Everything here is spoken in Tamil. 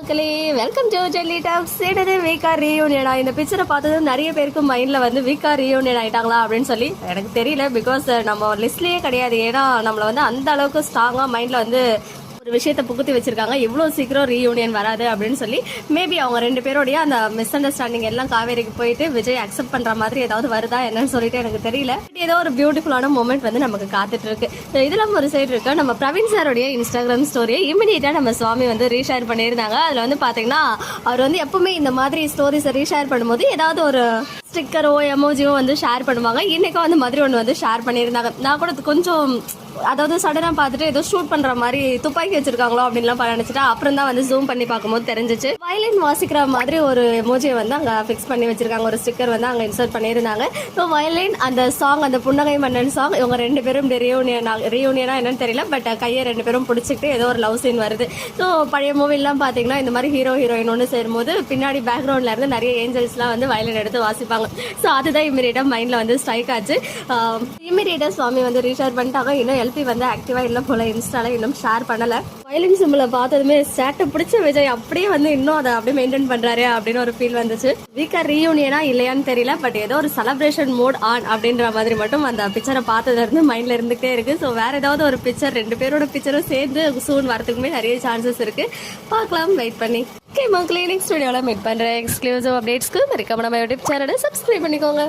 மக்களே வெல்கம் டு ஜெல்லி டாக்ஸ் என்னது? வீக்கா ரீயூனியனா இந்த பிக்சரை பார்த்ததும் நிறைய பேருக்கு மைண்டில் வந்து வீக்கா ரீயூனியன் ஆயிட்டாங்களா அப்படின்னு சொல்லி எனக்கு தெரியல பிகாஸ் நம்ம லிஸ்ட்லேயே கிடையாது. ஏன்னா நம்மளை வந்து அந்த அளவுக்கு ஸ்ட்ராங்காக மைண்டில் வந்து ஒரு விஷயத்தை புகுத்தி வச்சிருக்காங்க. இவ்வளோ சீக்கிரம் ரீயூனியன் வராது அப்படின்னு சொல்லி மேபி அவங்க ரெண்டு பேருடைய அந்த மிஸ் அண்டர்ஸ்டாண்டிங் எல்லாம் காவேரிக்கு போயிட்டு விஜய் அக்செப்ட் பண்ற மாதிரி ஏதாவது வருதா என்னன்னு சொல்லிட்டு எனக்கு தெரியல. ஏதோ ஒரு பியூட்டிஃபுல்லான மூமெண்ட் வந்து நமக்கு காத்துட்டு இருக்கு இதெல்லாம் ஒரு சைடு இருக்கு. நம்ம பிரவீன் சாரோடைய இன்ஸ்டாகிராம் ஸ்டோரியை இமீடியட்டா நம்ம சுவாமி வந்து ரீஷேர் பண்ணியிருந்தாங்க. அதுல வந்து பாத்தீங்கன்னா அவர் வந்து எப்பவுமே இந்த மாதிரி ஸ்டோரிஸை ரீஷேர் பண்ணும்போது ஏதாவது ஒரு ஸ்டிக்கரோ எமோஜியோ வந்து ஷேர் பண்ணுவாங்க. இன்னைக்கும் வந்து மாதிரி ஒன்று வந்து ஷேர் பண்ணியிருந்தாங்க. நான் கூட கொஞ்சம் அதாவது சடனாக பார்த்துட்டு ஏதோ ஷூட் பண்ணுற மாதிரி துப்பாக்கி வச்சிருக்காங்களோ அப்படின்லாம் நினச்சிட்டு அப்புறம் தான் வந்து ஜூம் பண்ணி பார்க்கும்போது தெரிஞ்சிச்சு. வயலின் வாசிக்கிற மாதிரி ஒரு எமோஜியை வந்து அங்கே ஃபிக்ஸ் பண்ணி வச்சிருக்காங்க. ஒரு ஸ்டிக்கர் வந்து அங்கே இன்சர்ட் பண்ணியிருந்தாங்க. ஸோ வயலின் அந்த சாங் அந்த புன்னகை மன்னன் சாங் இவங்க ரெண்டு பேரும் ரியூனியன் ரியூனியனா என்னன்னு தெரியல பட் கையை ரெண்டு பேரும் பிடிச்சிக்கிட்டு ஏதோ ஒரு லவ் சீன் வருது. ஸோ பழைய மூவிலாம் பார்த்தீங்கன்னா இந்த மாதிரி ஹீரோ ஹீரோயின் ஒன்று சேரும்போது பின்னாடி பேக்ரவுண்டில் இருந்து நிறைய ஏஞ்சல்ஸ்லாம் வந்து வயலின் எடுத்து வாசிப்பாங்க. ஸோ அதுதான் இமீடியட்டாக மைண்டில் வந்து ஸ்ட்ரைக் ஆச்சு. இமீடியட்டாக சுவாமி வந்து ரீஷேர் பண்ணிட்டாங்க. இன்னும் எல்பி வந்து ஆக்டிவாக இல்லை போல இன்ஸ்டால இன்னும் ஷேர் பண்ணலை. வயலின் சிம்பிளை பார்த்ததுமே சேட்டை பிடிச்ச விஜய் அப்படியே வந்து இன்னும் அதை அப்படியே மெயின்டைன் பண்றாரு அப்படின்னு ஒரு ஃபீல் வந்துச்சு. வீக்கா ரீயூனியனா இல்லையான்னு தெரியல பட் ஏதோ ஒரு செலப்ரேஷன் மோட் ஆன் அப்படின்ற மாதிரி மட்டும் அந்த பிக்சரை பார்த்ததுல இருந்து மைண்ட்ல இருந்துகிட்டே இருக்கு. ஸோ வேற ஏதாவது ஒரு பிக்சர் ரெண்டு பேரோட பிக்சரும் சேர்ந்து சூன் வரதுக்குமே நிறைய சான்சஸ் இருக்கு. பார்க்கலாம் வெயிட் பண்ணி. ஓகே மக்களே நெக்ஸ்ட் வீடியோவில் மீட் பண்ணுற எக்ஸ்க்ளூசிவ் அப்டேட்ஸ்க்கு மறக்காம நம்ம யூடியூப் சேனலை சப்ஸ்கிரைப் பண்ணிக்கோங்க.